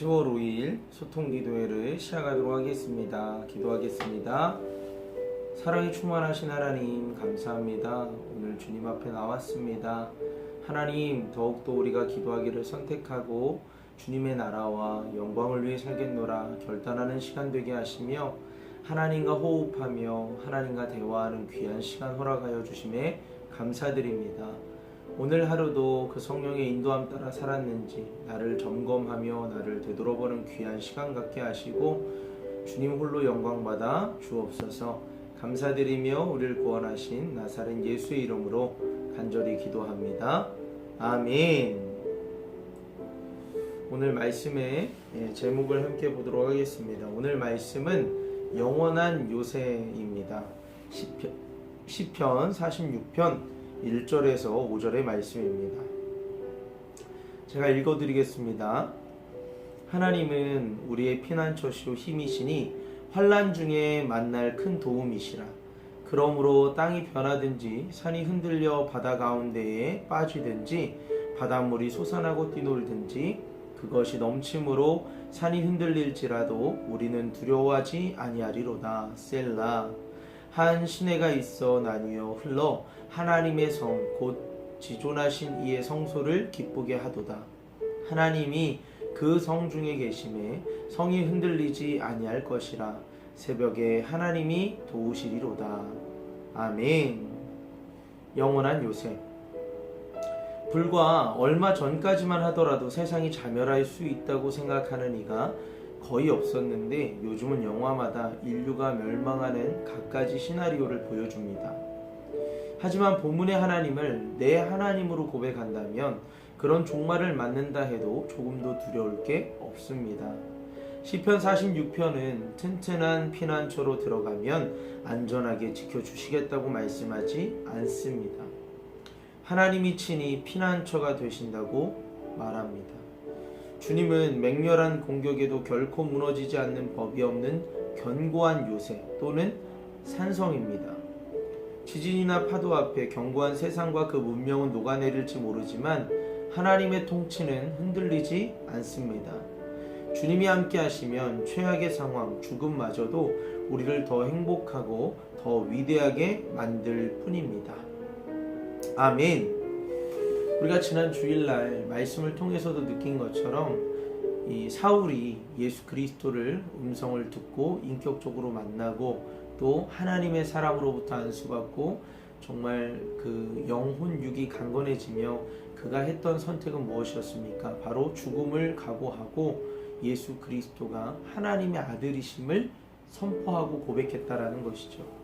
10월 5일 소통 기도회를 시작하도록 하겠습니다. 기도하겠습니다. 사랑이 충만하신 하나님 감사합니다. 오늘 주님 앞에 나왔습니다. 하나님 더욱더 우리가 기도하기를 선택하고 주님의 나라와 영광을 위해 살겠노라 결단하는 시간 되게 하시며 하나님과 호흡하며 하나님과 대화하는 귀한 시간 허락하여 주심에 감사드립니다. 오늘 하루도 그 성령의 인도함 따라 살았는지 나를 점검하며 나를 되돌아보는 귀한 시간 갖게 하시고 주님 홀로 영광받아 주옵소서 감사드리며 우리를 구원하신 나사렛 예수의 이름으로 간절히 기도합니다. 아멘. 오늘 말씀의 예, 제목을 함께 보도록 하겠습니다. 오늘 말씀은 영원한 요새입니다. 시편, 시편 46편 1절에서 5절의 말씀입니다. 제가 읽어드리겠습니다. 하나님은 우리의 피난처시오 힘이시니 환란 중에 만날 큰 도움이시라. 그러므로 땅이 변하든지 산이 흔들려 바다 가운데에 빠지든지 바닷물이 솟아나고 뛰놀든지 그것이 넘침으로 산이 흔들릴지라도 우리는 두려워하지 아니하리로다. 셀라. 한 시내가 있어 나뉘어 흘러 하나님의 성 곧 지존하신 이의 성소를 기쁘게 하도다. 하나님이 그 성 중에 계심에 성이 흔들리지 아니할 것이라 새벽에 하나님이 도우시리로다. 아멘. 영원한 요새. 불과 얼마 전까지만 하더라도 세상이 자멸할 수 있다고 생각하는 이가 거의 없었는데 요즘은 영화마다 인류가 멸망하는 갖가지 시나리오를 보여줍니다. 하지만 본문의 하나님을 내 하나님으로 고백한다면 그런 종말을 맞는다 해도 조금도 두려울 게 없습니다. 시편 46편은 튼튼한 피난처로 들어가면 안전하게 지켜주시겠다고 말씀하지 않습니다. 하나님이 친히 피난처가 되신다고 말합니다. 주님은 맹렬한 공격에도 결코 무너지지 않는 법이 없는 견고한 요새 또는 산성입니다. 지진이나 파도 앞에 견고한 세상과 그 문명은 녹아내릴지 모르지만 하나님의 통치는 흔들리지 않습니다. 주님이 함께 하시면 최악의 상황, 죽음마저도 우리를 더 행복하고 더 위대하게 만들 뿐입니다. 아멘. 우리가 지난 주일날 말씀을 통해서도 느낀 것처럼 이 사울이 예수 그리스도를 음성을 듣고 인격적으로 만나고 또 하나님의 사람으로부터 안수받고 정말 그 영혼 육이 강건해지며 그가 했던 선택은 무엇이었습니까? 바로 죽음을 각오하고 예수 그리스도가 하나님의 아들이심을 선포하고 고백했다라는 것이죠.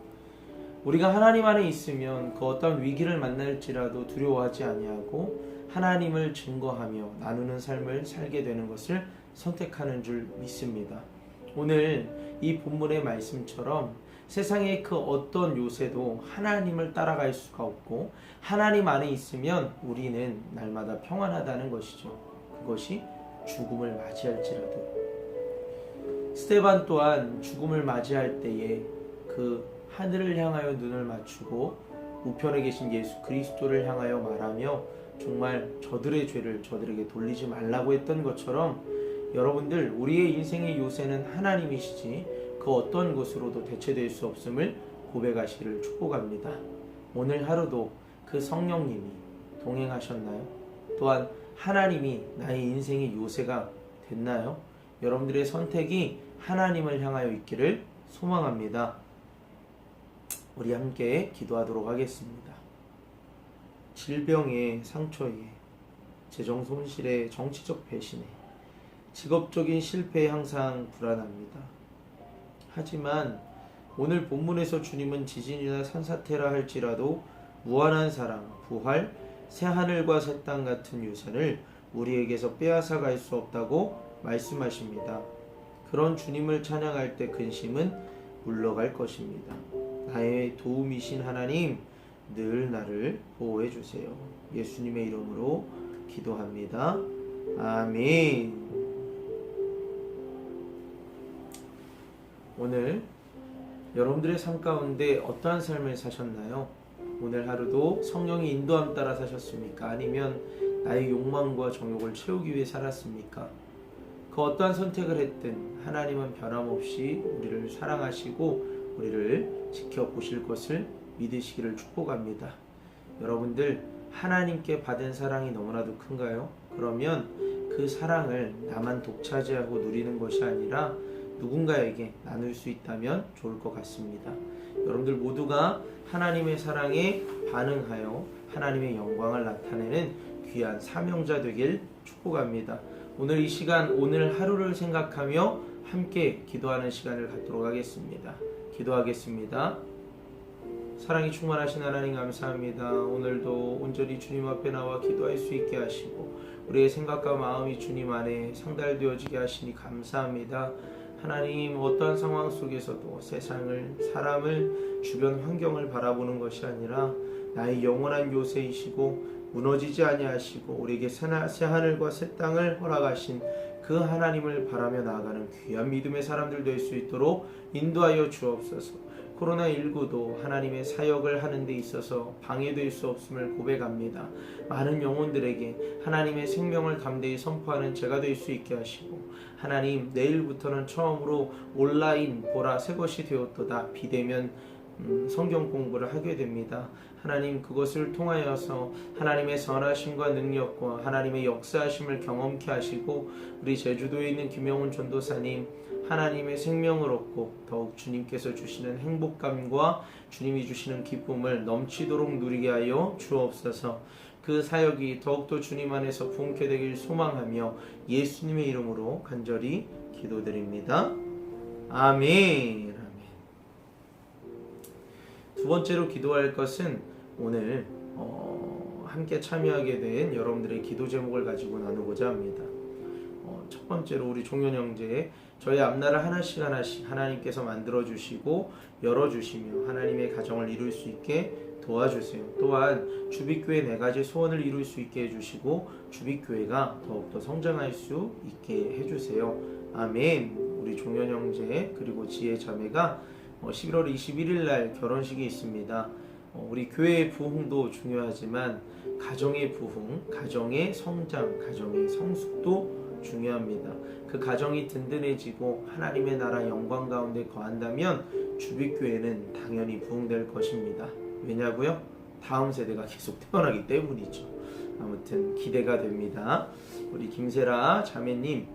우리가 하나님 안에 있으면 그 어떤 위기를 만날지라도 두려워하지 아니하고 하나님을 증거하며 나누는 삶을 살게 되는 것을 선택하는 줄 믿습니다. 오늘 이 본문의 말씀처럼 세상의 그 어떤 요새도 하나님을 따라갈 수가 없고 하나님 안에 있으면 우리는 날마다 평안하다는 것이죠. 그것이 죽음을 맞이할지라도. 스테반 또한 죽음을 맞이할 때에 그 하늘을 향하여 눈을 맞추고 우편에 계신 예수 그리스도를 향하여 말하며 정말 저들의 죄를 저들에게 돌리지 말라고 했던 것처럼 여러분들 우리의 인생의 요새는 하나님이시지 그 어떤 것으로도 대체될 수 없음을 고백하시기를 축복합니다. 오늘 하루도 그 성령님이 동행하셨나요? 또한 하나님이 나의 인생의 요새가 됐나요? 여러분들의 선택이 하나님을 향하여 있기를 소망합니다. 우리 함께 기도하도록 하겠습니다. 질병의 상처에 재정 손실에 정치적 배신에 직업적인 실패에 항상 불안합니다. 하지만 오늘 본문에서 주님은 지진이나 산사태라 할지라도 무한한 사랑, 부활, 새 하늘과 새 땅 같은 유산을 우리에게서 빼앗아 갈 수 없다고 말씀하십니다. 그런 주님을 찬양할 때 근심은 물러갈 것입니다. 나의 도움이신 하나님, 늘 나를 보호해 주세요. 예수님의 이름으로 기도합니다. 아멘. 오늘 여러분들의 삶 가운데 어떠한 삶을 사셨나요? 오늘 하루도 성령의 인도함 따라 사셨습니까? 아니면 나의 욕망과 정욕을 채우기 위해 살았습니까? 그그 어떠한 선택을 했든 하나님은 변함없이 우리를 사랑하시고 우리를 지켜보실 것을 믿으시기를 축복합니다. 여러분들 하나님께 받은 사랑이 너무나도 큰가요? 그러면 그 사랑을 나만 독차지하고 누리는 것이 아니라 누군가에게 나눌 수 있다면 좋을 것 같습니다. 여러분들 모두가 하나님의 사랑에 반응하여 하나님의 영광을 나타내는 귀한 사명자 되길 축복합니다. 오늘 이 시간 오늘 하루를 생각하며 함께 기도하는 시간을 갖도록 하겠습니다. 기도하겠습니다. 사랑이 충만하신 하나님 감사합니다. 오늘도 온전히 주님 앞에 나와 기도할 수 있게 하시고 우리의 생각과 마음이 주님 안에 상달되어지게 하시니 감사합니다. 하나님 어떠한 상황 속에서도 세상을 사람을 주변 환경을 바라보는 것이 아니라 나의 영원한 요새이시고 무너지지 아니하시고 우리에게 새 하늘과 새 땅을 허락하신 그 하나님을 바라며 나아가는 귀한 믿음의 사람들 될 수 있도록 인도하여 주옵소서. 코로나19도 하나님의 사역을 하는 데 있어서 방해될 수 없음을 고백합니다. 많은 영혼들에게 하나님의 생명을 담대히 선포하는 제가 될 수 있게 하시고 하나님 내일부터는 처음으로 온라인 보라 새 것이 되었도다 비대면 음, 성경 공부를 하게 됩니다. 하나님 그것을 통하여서 하나님의 선하심과 능력과 하나님의 역사하심을 경험케 하시고 우리 제주도에 있는 김영훈 전도사님 하나님의 생명을 얻고 더욱 주님께서 주시는 행복감과 주님이 주시는 기쁨을 넘치도록 누리게 하여 주옵소서. 그 사역이 더욱더 주님 안에서 부흥케 되길 소망하며 예수님의 이름으로 간절히 기도드립니다. 아멘. 두 번째로 기도할 것은 오늘 어, 함께 참여하게 된 여러분들의 기도 제목을 가지고 나누고자 합니다. 어, 첫 번째로 우리 종현 형제 저희 앞날을 하나씩 하나씩 하나님께서 만들어 주시고 열어 주시며 하나님의 가정을 이룰 수 있게 도와주세요. 또한 주빅교회 네 가지 소원을 이룰 수 있게 해주시고 주빅교회가 더욱더 성장할 수 있게 해주세요. 아멘. 우리 종현 형제 그리고 지혜 자매가 어, 11월 21일 날 결혼식이 있습니다. 어, 우리 교회의 부흥도 중요하지만 가정의 부흥, 가정의 성장, 가정의 성숙도 중요합니다. 그 가정이 든든해지고 하나님의 나라 영광 가운데 거한다면 주빅교회는 당연히 부흥될 것입니다. 왜냐고요? 다음 세대가 계속 태어나기 때문이죠. 아무튼 기대가 됩니다. 우리 김세라 자매님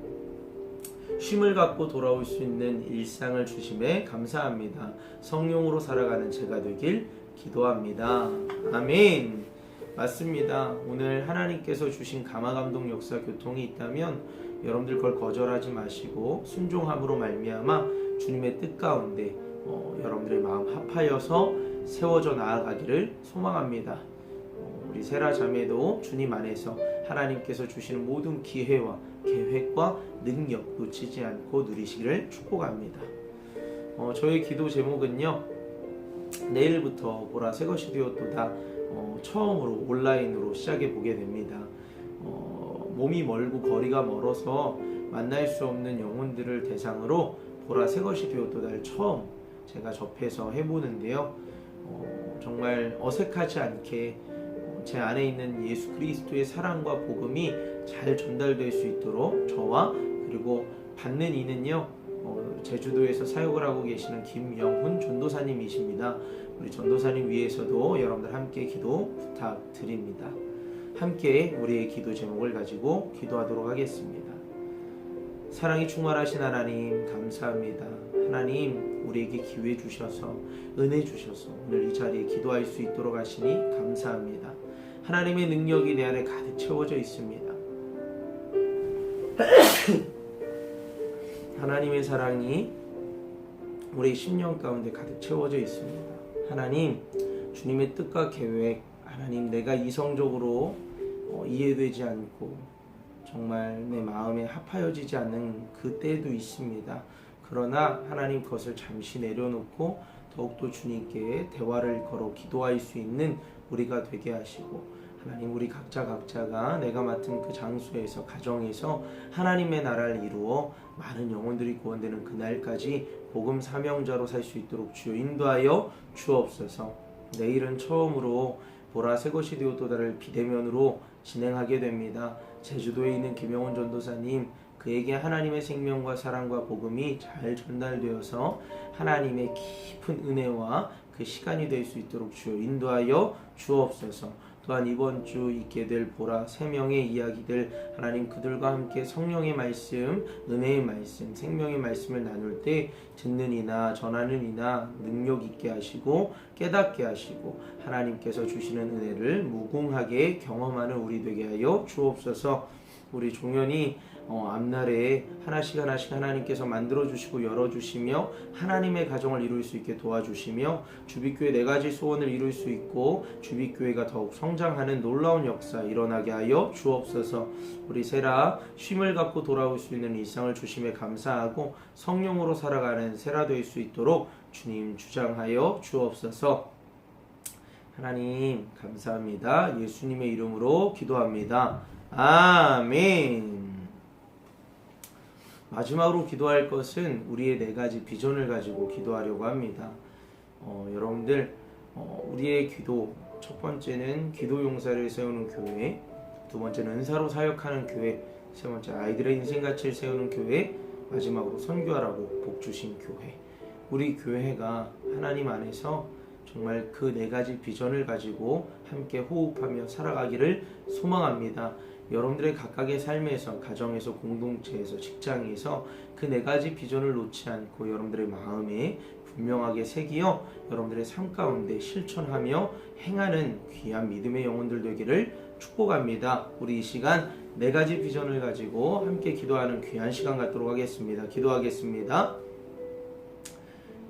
쉼을 갖고 돌아올 수 있는 일상을 주심에 감사합니다. 성령으로 살아가는 제가 되길 기도합니다. 아멘. 맞습니다. 오늘 하나님께서 주신 감화 감동 역사 교통이 있다면 여러분들 그걸 거절하지 마시고 순종함으로 말미암아 주님의 뜻 가운데 어, 여러분들의 마음 합하여서 세워져 나아가기를 소망합니다. 어, 우리 세라 자매도 주님 안에서 하나님께서 주시는 모든 기회와 계획과 능력 놓치지 않고 누리시기를 축복합니다. 어, 저의 기도 제목은요. 내일부터 보라 새 것이 되었도다 어, 처음으로 온라인으로 시작해 보게 됩니다. 어, 몸이 멀고 거리가 멀어서 만날 수 없는 영혼들을 대상으로 보라 새 것이 되었도다를 처음 제가 접해서 해보는데요. 어, 정말 어색하지 않게 어, 제 안에 있는 예수 그리스도의 사랑과 복음이 잘 전달될 수 있도록 저와 그리고 받는 이는요 어, 제주도에서 사역을 하고 계시는 김영훈 전도사님이십니다. 우리 전도사님 위해서도 여러분들 함께 기도 부탁드립니다. 함께 우리의 기도 제목을 가지고 기도하도록 하겠습니다. 사랑이 충만하신 하나님 감사합니다. 하나님 우리에게 기회 주셔서 은혜 주셔서 오늘 이 자리에 기도할 수 있도록 하시니 감사합니다. 하나님의 능력이 내 안에 가득 채워져 있습니다. 하나님의 사랑이 우리 심령 가운데 가득 채워져 있습니다. 하나님, 주님의 뜻과 계획, 하나님 내가 이성적으로 어, 이해되지 않고 정말 내 마음에 합하여지지 않는 그 때도 있습니다. 그러나 하나님 그것을 잠시 내려놓고 더욱더 주님께 대화를 걸어 기도할 수 있는 우리가 되게 하시고 하나님 우리 각자 각자가 내가 맡은 그 장소에서 가정에서 하나님의 나라를 이루어 많은 영혼들이 구원되는 그날까지 복음 사명자로 살 수 있도록 주여 인도하여 주옵소서. 내일은 처음으로 보라 새 것이 되었도다를 비대면으로 진행하게 됩니다. 제주도에 있는 김영원 전도사님 그에게 하나님의 생명과 사랑과 복음이 잘 전달되어서 하나님의 깊은 은혜와 그 시간이 될 수 있도록 주여 인도하여 주옵소서. 또한 이번 주 있게 될 보라 세 명의 이야기들 하나님 그들과 함께 성령의 말씀, 은혜의 말씀, 생명의 말씀을 나눌 때 듣는 이나 전하는 이나 능력 있게 하시고 깨닫게 하시고 하나님께서 주시는 은혜를 무궁하게 경험하는 우리 되게 하여 주옵소서. 우리 종현이 어, 앞날에 하나씩 하나씩 하나님께서 만들어 주시고 열어 주시며 하나님의 가정을 이룰 수 있게 도와주시며 주비교회 네 가지 소원을 이룰 수 있고 주비교회가 더욱 성장하는 놀라운 역사 일어나게 하여 주옵소서. 우리 세라 쉼을 갖고 돌아올 수 있는 일상을 주심에 감사하고 성령으로 살아가는 세라 될 수 있도록 주님 주장하여 주옵소서. 하나님 감사합니다. 예수님의 이름으로 기도합니다. 아멘. 마지막으로 기도할 것은 우리의 네 가지 비전을 가지고 기도하려고 합니다. 어, 여러분들 어, 우리의 기도 첫 번째는 기도 용사를 세우는 교회, 두 번째는 은사로 사역하는 교회, 세 번째 아이들의 인생 가치를 세우는 교회, 마지막으로 선교하라고 복 주신 교회. 우리 교회가 하나님 안에서 정말 그 네 가지 비전을 가지고 함께 호흡하며 살아가기를 소망합니다. 여러분들의 각각의 삶에서, 가정에서, 공동체에서, 직장에서 그 네 가지 비전을 놓지 않고 여러분들의 마음에 분명하게 새기어 여러분들의 삶 가운데 실천하며 행하는 귀한 믿음의 영혼들 되기를 축복합니다. 우리 이 시간 네 가지 비전을 가지고 함께 기도하는 귀한 시간 갖도록 하겠습니다. 기도하겠습니다.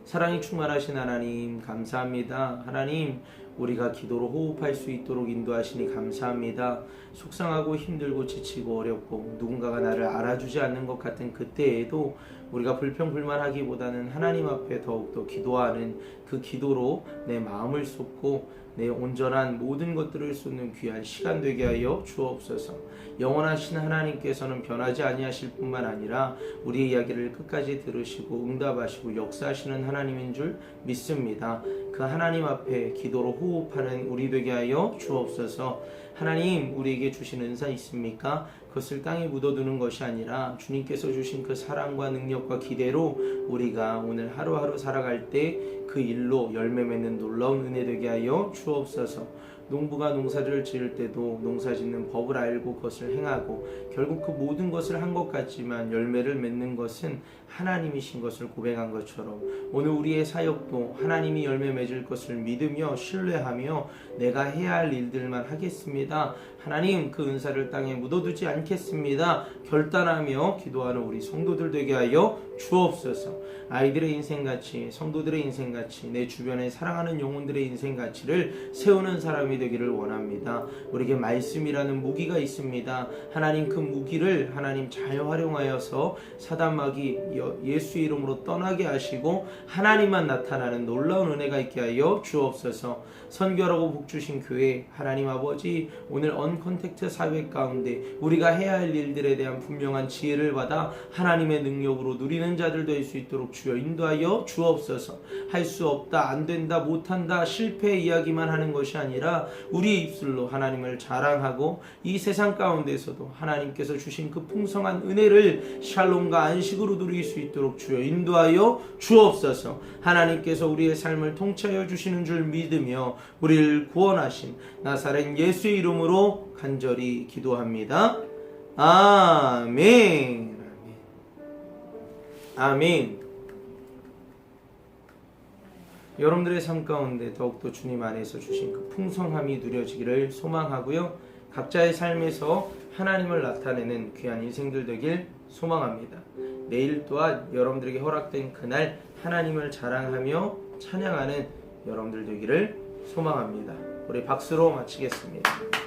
사랑이 충만하신 하나님 감사합니다. 하나님 우리가 기도로 호흡할 수 있도록 인도하시니 감사합니다. 속상하고 힘들고 지치고 어렵고 누군가가 나를 알아주지 않는 것 같은 그때에도 우리가 불평불만하기보다는 하나님 앞에 더욱더 기도하는 그 기도로 내 마음을 쏟고 내 온전한 모든 것들을 쏟는 귀한 시간 되게 하여 주옵소서. 영원하신 하나님께서는 변하지 아니하실 뿐만 아니라 우리의 이야기를 끝까지 들으시고 응답하시고 역사하시는 하나님인 줄 믿습니다. 그 하나님 앞에 기도로 호흡하는 우리 되게 하여 주옵소서. 하나님 우리에게 주신 은사 있습니까? 그것을 땅에 묻어두는 것이 아니라 주님께서 주신 그 사랑과 능력과 기대로 우리가 오늘 하루하루 살아갈 때 그 일로 열매 맺는 놀라운 은혜 되게 하여 주옵소서. 농부가 농사를 지을 때도 농사 짓는 법을 알고 그것을 행하고 결국 그 모든 것을 한 것 같지만 열매를 맺는 것은 하나님이신 것을 고백한 것처럼 오늘 우리의 사역도 하나님이 열매 맺을 것을 믿으며 신뢰하며 내가 해야 할 일들만 하겠습니다. 하나님 그 은사를 땅에 묻어두지 않겠습니다. 결단하며 기도하는 우리 성도들 되게 하여 주옵소서. 아이들의 인생같이 성도들의 인생같이 내 주변에 사랑하는 영혼들의 인생가치를 세우는 사람이 되기를 원합니다. 우리에게 말씀이라는 무기가 있습니다. 하나님 그 무기를 하나님 잘 활용하여서 사단마귀 예수 이름으로 떠나게 하시고 하나님만 나타나는 놀라운 은혜가 있게 하여 주옵소서. 선교라고 복 주신 교회 하나님 아버지 오늘 언컨택트 사회 가운데 우리가 해야 할 일들에 대한 분명한 지혜를 받아 하나님의 능력으로 누리는 자들 될 수 있도록 주여 인도하여 주옵소서. 할 수 없다, 안 된다, 못한다, 실패 이야기만 하는 것이 아니라 우리의 입술로 하나님을 자랑하고 이 세상 가운데서도 하나님께서 주신 그 풍성한 은혜를 샬롬과 안식으로 누릴 수 있도록 주여 인도하여 주옵소서. 하나님께서 우리의 삶을 통치하여 주시는 줄 믿으며 우리를 구원하신 나사렛 예수의 이름으로 간절히 기도합니다. 아멘. 아멘. 여러분들의 삶 가운데 더욱더 주님 안에서 주신 그 풍성함이 누려지기를 소망하고요. 각자의 삶에서 하나님을 나타내는 귀한 인생들 되길 소망합니다. 내일 또한 여러분들에게 허락된 그날 하나님을 자랑하며 찬양하는 여러분들 되기를 소망합니다. 우리 박수로 마치겠습니다.